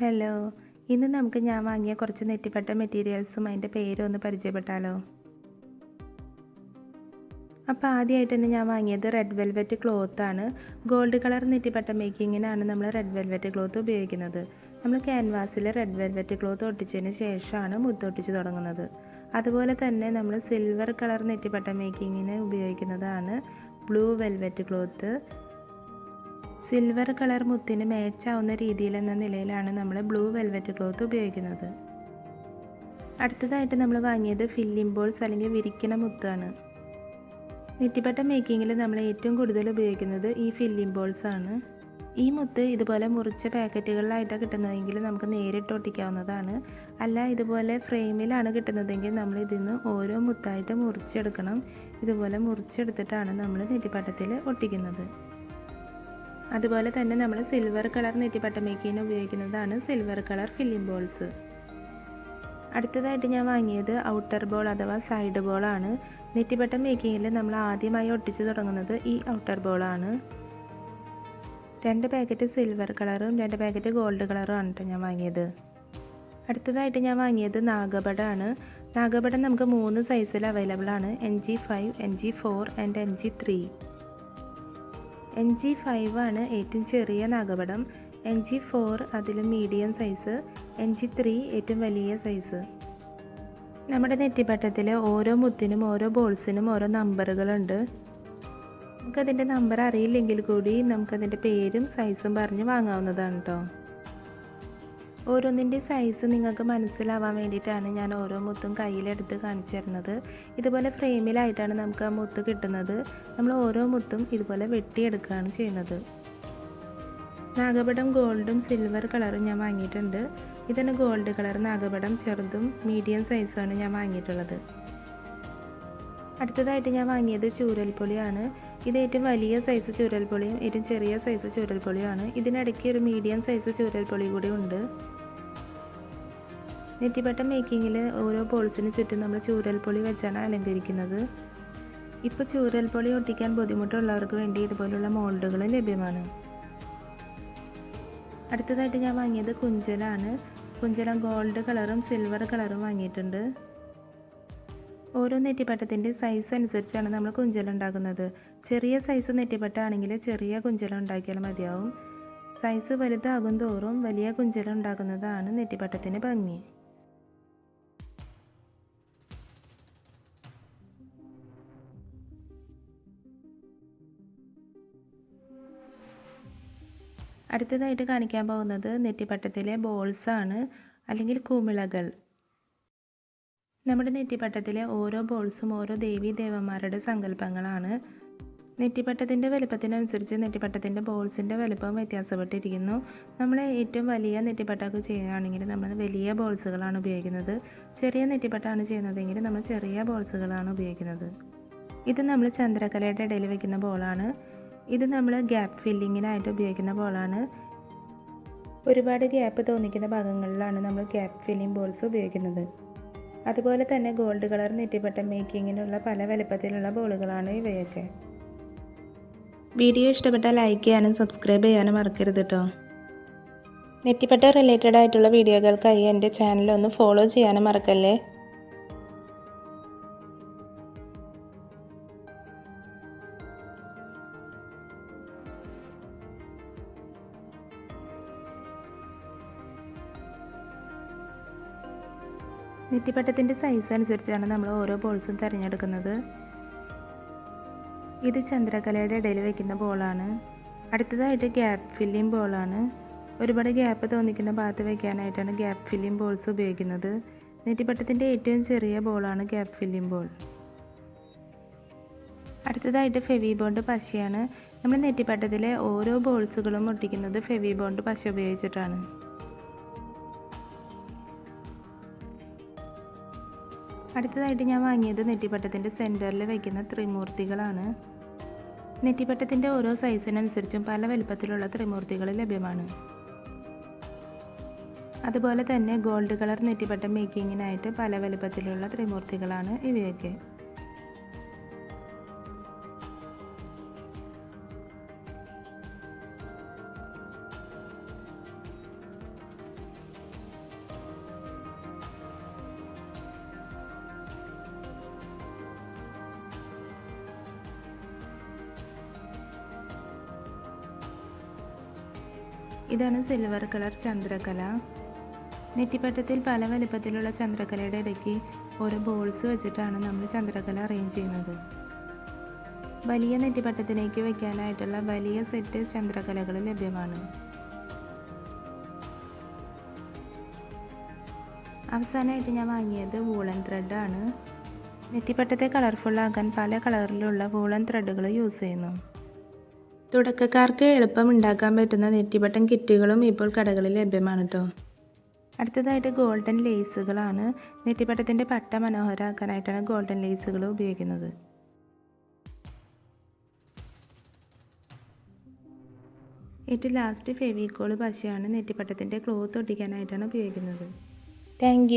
Hello ഇന്ന് നമുക്ക് ഞാൻ വാങ്ങിയ കുറച്ച് നെറ്റിപ്പട്ട മെറ്റീരിയൽസും അതിന്റെ പേരും ഒന്ന് പരിചയപ്പെട്ടാലോ? അപ്പോൾ ആദ്യമായിട്ട് തന്നെ ഞാൻ വാങ്ങിയത് റെഡ് വെൽവെറ്റ് ക്ലോത്ത് ആണ്. ഗോൾഡ് കളർ നെറ്റിപ്പട്ട മേക്കിങ്ങിനാണ് നമ്മൾ റെഡ് വെൽവെറ്റ് ക്ലോത്ത് ഉപയോഗിക്കുന്നത്. നമ്മൾ ക്യാൻവാസിൽ റെഡ് വെൽവെറ്റ് ക്ലോത്ത് ഒട്ടിച്ചതിന് ശേഷമാണ് മുത്തൊട്ടിച്ച് തുടങ്ങുന്നത്. അതുപോലെ തന്നെ നമ്മൾ സിൽവർ കളർ നെറ്റിപ്പട്ട മേക്കിങ്ങിന് ഉപയോഗിക്കുന്നതാണ് blue velvet cloth silver colour മുത്തിന് മാച്ചാവുന്ന രീതിയിൽ എന്ന നിലയിലാണ് നമ്മൾ ബ്ലൂ വെൽവെറ്റ് ക്ലോത്ത് ഉപയോഗിക്കുന്നത്. അടുത്തതായിട്ട് നമ്മൾ വാങ്ങിയത് ഫില്ലിംഗ് ബോൾസ് അല്ലെങ്കിൽ വിരിക്കണ മുത്താണ്. നെറ്റിപ്പട്ട മേക്കിങ്ങിൽ നമ്മൾ ഏറ്റവും കൂടുതൽ ഉപയോഗിക്കുന്നത് ഈ ഫില്ലിംഗ് ബോൾസ് ആണ്. ഈ മുത്ത് ഇതുപോലെ മുറിച്ച പാക്കറ്റുകളിലായിട്ടാണ് കിട്ടുന്നതെങ്കിൽ നമുക്ക് നേരിട്ട് ഒട്ടിക്കാവുന്നതാണ്. അല്ല ഇതുപോലെ ഫ്രെയിമിലാണ് കിട്ടുന്നതെങ്കിൽ നമ്മൾ ഇതിൽ നിന്ന് ഓരോ മുത്തായിട്ട് മുറിച്ചെടുക്കണം. ഇതുപോലെ മുറിച്ചെടുത്തിട്ടാണ് നമ്മൾ നെറ്റിപ്പട്ടത്തിൽ ഒട്ടിക്കുന്നത്. അതുപോലെ തന്നെ നമ്മൾ സിൽവർ കളർ നെറ്റിപ്പട്ട മേക്കിന് ഉപയോഗിക്കുന്നതാണ് സിൽവർ കളർ ഫില്ലിംഗ് ബോൾസ് അടുത്തതായിട്ട് ഞാൻ വാങ്ങിയത് ഔട്ടർ ബോൾ അഥവാ സൈഡ് ബോളാണ് നെറ്റിപ്പട്ട മേക്കിങ്ങിൽ നമ്മൾ ആദ്യമായി ഒട്ടിച്ചു തുടങ്ങുന്നത് ഈ ഔട്ടർ ബോളാണ് രണ്ട് പാക്കറ്റ് സിൽവർ കളറും രണ്ട് പാക്കറ്റ് ഗോൾഡ് കളറും ആണ് കേട്ടോ ഞാൻ വാങ്ങിയത്. അടുത്തതായിട്ട് ഞാൻ വാങ്ങിയത് നാഗപടമാണ് നാഗപടം നമുക്ക് മൂന്ന് സൈസിൽ അവൈലബിൾ ആണ്. N G five N G four and N G three N G five ആണ് ഏറ്റവും ചെറിയ നാഗപടം. എൻ ജി ഫോർ അതിലും medium size N G three ഏറ്റവും വലിയ സൈസ് നമ്മുടെ നെറ്റിപ്പട്ടത്തിൽ ഓരോ മുത്തിനും ഓരോ ബോൾസിനും ഓരോ നമ്പറുകളുണ്ട്. നമുക്കതിന്റെ നമ്പർ അറിയില്ലെങ്കിൽ കൂടി നമുക്കതിന്റെ പേരും സൈസും പറഞ്ഞ് വാങ്ങാവുന്നതാണ് കേട്ടോ ഓരോന്നിന്റെ സൈസ് നിങ്ങൾക്ക് മനസ്സിലാവാൻ വേണ്ടിയിട്ടാണ് ഞാൻ ഓരോ മുത്തും കയ്യിലെടുത്ത് കാണിച്ചു തരുന്നത് ഇതുപോലെ ഫ്രെയിമിലായിട്ടാണ് നമുക്ക് ആ മുത്ത് കിട്ടുന്നത്. നമ്മൾ ഓരോ മുത്തും ഇതുപോലെ വെട്ടിയെടുക്കുകയാണ് ചെയ്യുന്നത്. നാഗപടം ഗോൾഡും സിൽവർ കളറും ഞാൻ വാങ്ങിയിട്ടുണ്ട്. ഇതാണ് ഗോൾഡ് കളർ നാഗപടം. ചെറുതും മീഡിയം സൈസുമാണ് ഞാൻ വാങ്ങിയിട്ടുള്ളത്. അടുത്തതായിട്ട് ഞാൻ വാങ്ങിയത് ചൂരൽപ്പൊളിയാണ് ഇത് ഏറ്റവും വലിയ സൈസ് ചൂരൽപ്പൊളിയും ഏറ്റവും ചെറിയ സൈസ് ചൂരൽപ്പൊളിയുമാണ് ഇതിനിടയ്ക്ക് ഒരു മീഡിയം സൈസ് ചൂരൽപ്പൊളി കൂടി ഉണ്ട്. നെറ്റിപ്പട്ടം മേക്കിങ്ങിൽ ഓരോ ബോൾസിന് ചുറ്റും നമ്മൾ ചൂരൽപ്പൊളി വെച്ചാണ് അലങ്കരിക്കുന്നത്. ഇപ്പോൾ ചൂരൽപ്പൊളി ഒട്ടിക്കാൻ ബുദ്ധിമുട്ടുള്ളവർക്ക് വേണ്ടി ഇതുപോലുള്ള മോൾഡുകൾ ലഭ്യമാണ്. അടുത്തതായിട്ട് ഞാൻ വാങ്ങിയത് കുഞ്ചലാണ്. കുഞ്ചലം ഗോൾഡ് കളറും സിൽവർ കളറും വാങ്ങിയിട്ടുണ്ട്. ഓരോ നെറ്റിപ്പട്ടത്തിന്റെ സൈസ് അനുസരിച്ചാണ് നമ്മൾ കുഞ്ചലം ഉണ്ടാക്കുന്നത്. ചെറിയ സൈസ് നെറ്റിപ്പട്ട ആണെങ്കിൽ ചെറിയ കുഞ്ചലം ഉണ്ടാക്കിയാൽ മതിയാവും. സൈസ് വലുതാകും തോറും വലിയ കുഞ്ചലം ഉണ്ടാക്കുന്നതാണ് നെറ്റിപ്പട്ടത്തിന് ഭംഗി. അടുത്തതായിട്ട് കാണിക്കാൻ പോകുന്നത് നെറ്റിപ്പട്ടത്തിലെ ബോൾസ് ആണ് അല്ലെങ്കിൽ കുമിളകൾ. നമ്മുടെ നെറ്റിപ്പട്ടത്തിലെ ഓരോ ബോൾസും ഓരോ ദേവീ ദേവന്മാരുടെ സങ്കല്പങ്ങളാണ്. നെറ്റിപ്പട്ടത്തിന്റെ വലുപ്പത്തിനനുസരിച്ച് നെറ്റിപ്പട്ടത്തിന്റെ ബോൾസിന്റെ വലുപ്പം വ്യത്യാസപ്പെട്ടിരിക്കുന്നു. നമ്മൾ ഏറ്റവും വലിയ നെറ്റിപ്പട്ടമൊക്കെ ചെയ്യുകയാണെങ്കിൽ നമ്മൾ വലിയ ബോൾസുകളാണ് ഉപയോഗിക്കുന്നത്. ചെറിയ നെറ്റിപ്പട്ടാണ് ചെയ്യുന്നതെങ്കിൽ നമ്മൾ ചെറിയ ബോൾസുകളാണ് ഉപയോഗിക്കുന്നത്. ഇത് നമ്മൾ ചന്ദ്രകലയുടെ ഇടയിൽ വയ്ക്കുന്ന ബോളാണ് ഇത് നമ്മൾ ഗ്യാപ്പ് ഫില്ലിങ്ങിനായിട്ട് ഉപയോഗിക്കുന്ന ബോളാണ് ഒരുപാട് ഗ്യാപ്പ് തോന്നിക്കുന്ന ഭാഗങ്ങളിലാണ് നമ്മൾ ഗ്യാപ്പ് ഫില്ലിംഗ് ബോൾസ് ഉപയോഗിക്കുന്നത്. അതുപോലെ തന്നെ ഗോൾഡ് കളർ നെറ്റിപ്പട്ട മേക്കിങ്ങിനുള്ള പല വലുപ്പത്തിലുള്ള ബോളുകളാണ് ഇവയൊക്കെ. വീഡിയോ ഇഷ്ടപ്പെട്ടാൽ ലൈക്ക് ചെയ്യാനും സബ്സ്ക്രൈബ് ചെയ്യാനും മറക്കരുത് കേട്ടോ നെറ്റിപ്പട്ട റിലേറ്റഡ് ആയിട്ടുള്ള വീഡിയോകൾക്കായി എന്റെ ചാനൽ ഒന്ന് ഫോളോ ചെയ്യാനും മറക്കല്ലേ? നെറ്റിപ്പട്ടത്തിന്റെ സൈസ് അനുസരിച്ചാണ് നമ്മൾ ഓരോ ബോൾസും തിരഞ്ഞെടുക്കുന്നത്. ഇത് ചന്ദ്രകലയുടെ ഇടയിൽ വയ്ക്കുന്ന ബോളാണ് അടുത്തതായിട്ട് ഗ്യാപ്പ് ഫില്ലിംഗ് ബോളാണ് ഒരുപാട് ഗ്യാപ്പ് തോന്നിക്കുന്ന ഭാഗത്ത് വയ്ക്കാനായിട്ടാണ് ഗ്യാപ്പ് ഫില്ലിംഗ് ബോൾസ് ഉപയോഗിക്കുന്നത്. നെറ്റിപ്പട്ടത്തിന്റെ ഏറ്റവും ചെറിയ ബോളാണ് ഗ്യാപ്പ് ഫില്ലിംഗ് ബോൾ അടുത്തതായിട്ട് ഫെവി ബോണ്ട് പശയാണ്. നമ്മൾ നെറ്റിപ്പട്ടത്തിലെ ഓരോ ബോൾസുകളും ഒട്ടിക്കുന്നത് ഫെവി ബോണ്ട് പശ ഉപയോഗിച്ചിട്ടാണ്. അടുത്തതായിട്ട് ഞാൻ വാങ്ങിയത് നെറ്റിപ്പട്ടത്തിന്റെ സെന്ററിൽ വയ്ക്കുന്ന ത്രിമൂർത്തികളാണ്. നെറ്റിപ്പട്ടത്തിന്റെ ഓരോ സൈസിനനുസരിച്ചും പല വലുപ്പത്തിലുള്ള ത്രിമൂർത്തികൾ ലഭ്യമാണ്. അതുപോലെ തന്നെ ഗോൾഡ് കളർ നെറ്റിപ്പട്ടം മേക്കിങ്ങിനായിട്ട് പല വലുപ്പത്തിലുള്ള ത്രിമൂർത്തികളാണ് ഇവയൊക്കെ. ഇതാണ് സിൽവർ കളർ ചന്ദ്രകല. നെറ്റിപ്പട്ടത്തിൽ പല വലുപ്പത്തിലുള്ള ചന്ദ്രകലയുടെ ഇടയ്ക്ക് ഓരോ ബോൾസ് വെച്ചിട്ടാണ് നമ്മൾ ചന്ദ്രകല അറേഞ്ച് ചെയ്യുന്നത്. വലിയ നെറ്റിപ്പട്ടത്തിലേക്ക് വയ്ക്കാനായിട്ടുള്ള വലിയ സെറ്റ് ചന്ദ്രകലകൾ ലഭ്യമാണ്. അവസാനമായിട്ട് ഞാൻ വാങ്ങിയത് വൂളൻ ത്രെഡാണ് നെറ്റിപ്പട്ടത്തെ കളർഫുള്ളാക്കാൻ പല കളറിലുള്ള വൂളൻ ത്രെഡുകൾ യൂസ് ചെയ്യുന്നു. തുടക്കക്കാർക്ക് എളുപ്പം ഉണ്ടാക്കാൻ പറ്റുന്ന നെറ്റിപ്പട്ടം കിറ്റുകളും ഇപ്പോൾ കടകളിൽ ലഭ്യമാണ് കേട്ടോ അടുത്തതായിട്ട് ഗോൾഡൻ ലേസുകളാണ്. നെറ്റിപ്പട്ടത്തിന്റെ പട്ട മനോഹരമാക്കാനായിട്ടാണ് ഗോൾഡൻ ലേസുകൾ ഉപയോഗിക്കുന്നത്. ഏറ്റവും ലാസ്റ്റ് ഫെവിക്കോൾ പശയാണ് നെറ്റിപ്പട്ടത്തിന്റെ ക്ലോത്ത് ഒട്ടിക്കാനായിട്ടാണ് ഉപയോഗിക്കുന്നത്. താങ്ക്